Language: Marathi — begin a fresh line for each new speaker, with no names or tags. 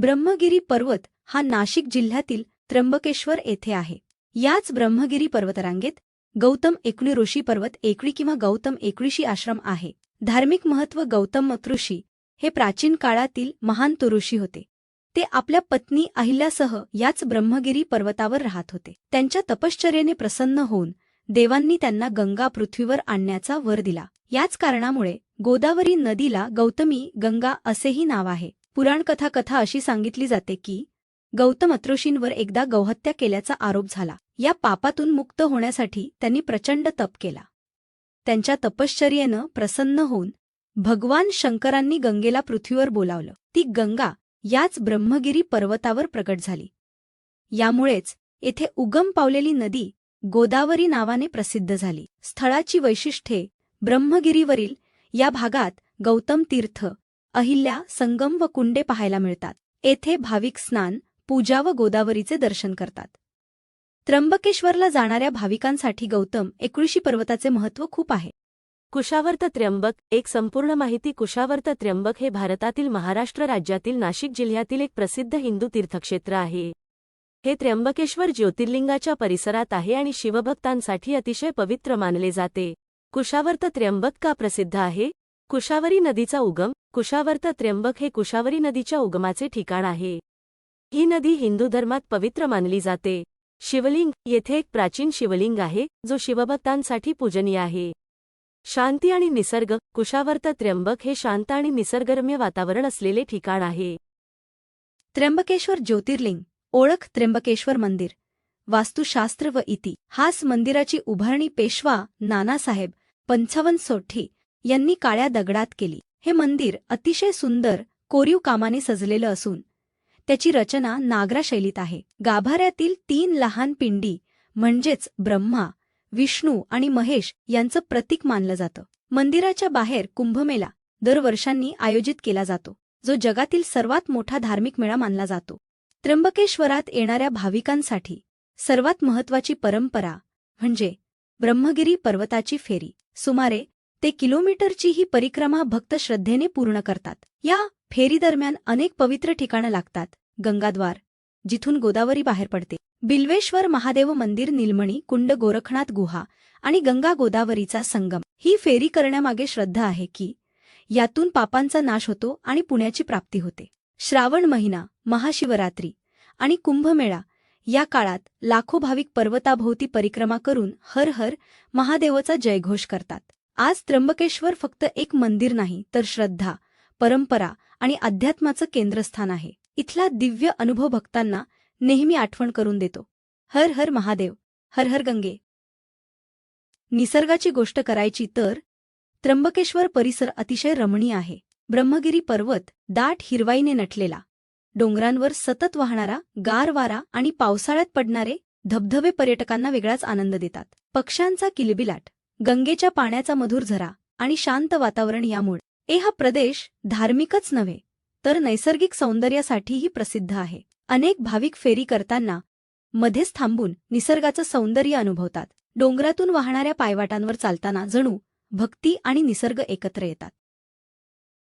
ब्रह्मगिरी पर्वत हा नाशिक जिल्ह्यातील त्र्यंबकेश्वर येथे आहे याच ब्रह्मगिरी पर्वतरांगेत गौतम एकुणी ऋषी पर्वत एकळी किंवा गौतम एकळीशी आश्रम आहे धार्मिक महत्व गौतम ऋषी हे प्राचीन काळातील महान तुरुषी होते ते आपल्या पत्नी अहिल्यासह याच ब्रह्मगिरी पर्वतावर राहत होते त्यांच्या तपश्चर्याने प्रसन्न होऊन देवांनी त्यांना गंगा पृथ्वीवर आणण्याचा वर दिला याच कारणामुळे गोदावरी नदीला गौतमी गंगा असेही नाव आहे पुराणकथा कथा अशी सांगितली जाते की गौतम अत्रोशींवर एकदा गौहत्या केल्याचा आरोप झाला या पापातून मुक्त होण्यासाठी त्यांनी प्रचंड तप केला त्यांच्या तपश्चर्येनं प्रसन्न होऊन भगवान शंकरांनी गंगेला पृथ्वीवर बोलावलं ती गंगा याच ब्रह्मगिरी पर्वतावर प्रकट झाली यामुळेच येथे उगम पावलेली नदी गोदावरी नावाने प्रसिद्ध झाली स्थळाची वैशिष्ट्ये ब्रह्मगिरीवरील या भागात गौतम तीर्थ अहिल्या संगम व कुंडे पाहायला मिळतात येथे भाविक स्नान पूजा व गोदावरीचे दर्शन करतात त्र्यंबकेश्वरला जाणाऱ्या भाविकांसाठी गौतम एकुळशी पर्वताचे महत्त्व खूप आहे
कुशावर्त त्र्यंबक एक संपूर्ण माहिती कुशावर्त त्र्यंबक हे भारतातील महाराष्ट्र राज्यातील नाशिक जिल्ह्यातील एक प्रसिद्ध हिंदू तीर्थक्षेत्र आहे हे त्र्यंबकेश्वर ज्योतिर्लिंगाच्या परिसरात आहे आणि शिवभक्तांसाठी अतिशय पवित्र मानले जाते कुशावर्त त्र्यंबक का प्रसिद्ध आहे कुशावरी नदीचा उगम कुशावर्त त्र्यंबक हे कुशावरी नदीच्या उगमाचे ठिकाण आहे ही नदी हिंदू धर्मात पवित्र मानली जाते शिवलिंग येथे एक प्राचीन शिवलिंग आहे जो शिवभक्तांसाठी पूजनीय आहे शांती आणि निसर्ग कुशावर्त त्र्यंबक हे शांत आणि निसर्गरम्य वातावरण असलेले ठिकाण आहे
त्र्यंबकेश्वर ज्योतिर्लिंग ओळख त्र्यंबकेश्वर मंदिर वास्तुशास्त्र व इति हास मंदिराची उभारणी पेशवा नानासाहेब पंचावन्न सोठी यांनी काळ्या दगडात केली हे मंदिर अतिशय सुंदर कोरीव कामाने सजलेलं असून त्याची रचना नागरा शैलीत आहे गाभाऱ्यातील तीन लहान पिंडी म्हणजेच ब्रह्मा विष्णू आणि महेश यांचं प्रतीक मानलं जातं मंदिराच्या बाहेर कुंभमेला दरवर्षांनी आयोजित केला जातो जो जगातील सर्वात मोठा धार्मिक मेळा मानला जातो त्र्यंबकेश्वरात येणाऱ्या भाविकांसाठी सर्वात महत्वाची परंपरा म्हणजे ब्रह्मगिरी पर्वताची फेरी सुमारे ते किलोमीटरची ही परिक्रमा भक्त श्रद्धेने पूर्ण करतात या फेरीदरम्यान अनेक पवित्र ठिकाणं लागतात गंगाद्वार जिथून गोदावरी बाहेर पडते बिल्वेश्वर महादेव मंदिर निलमणी कुंड गोरखनाथ गुहा आणि गंगा गोदावरीचा संगम ही फेरी करण्यामागे श्रद्धा आहे की यातून पापांचा नाश होतो आणि पुण्याची प्राप्ती होते श्रावण महिना महाशिवरात्री आणि कुंभमेळा या काळात लाखो भाविक पर्वताभोवती परिक्रमा करून हर हर महादेवचा जयघोष करतात आज त्र्यंबकेश्वर फक्त एक मंदिर नाही तर श्रद्धा परंपरा आणि अध्यात्माचं केंद्रस्थान आहे इथला दिव्य अनुभव भक्तांना नेहमी आठवण करून देतो हर हर महादेव हर हर गंगे
निसर्गाची गोष्ट करायची तर त्र्यंबकेश्वर परिसर अतिशय रमणीय आहे ब्रह्मगिरी पर्वत दाट हिरवाईने नटलेला डोंगरांवर सतत वाहणारा गार वारा आणि पावसाळ्यात पडणारे धबधबे पर्यटकांना वेगळाच आनंद देतात पक्ष्यांचा किलबिलाट गंगेच्या पाण्याचा मधुर झरा आणि शांत वातावरण यामुळे ए हा प्रदेश धार्मिकच नव्हे तर नैसर्गिक सौंदर्यासाठीही प्रसिद्ध आहे अनेक भाविक फेरी करताना मध्येच थांबून निसर्गाचं सौंदर्य अनुभवतात डोंगरातून वाहणाऱ्या पायवाटांवर चालताना जणू भक्ती आणि निसर्ग एकत्र येतात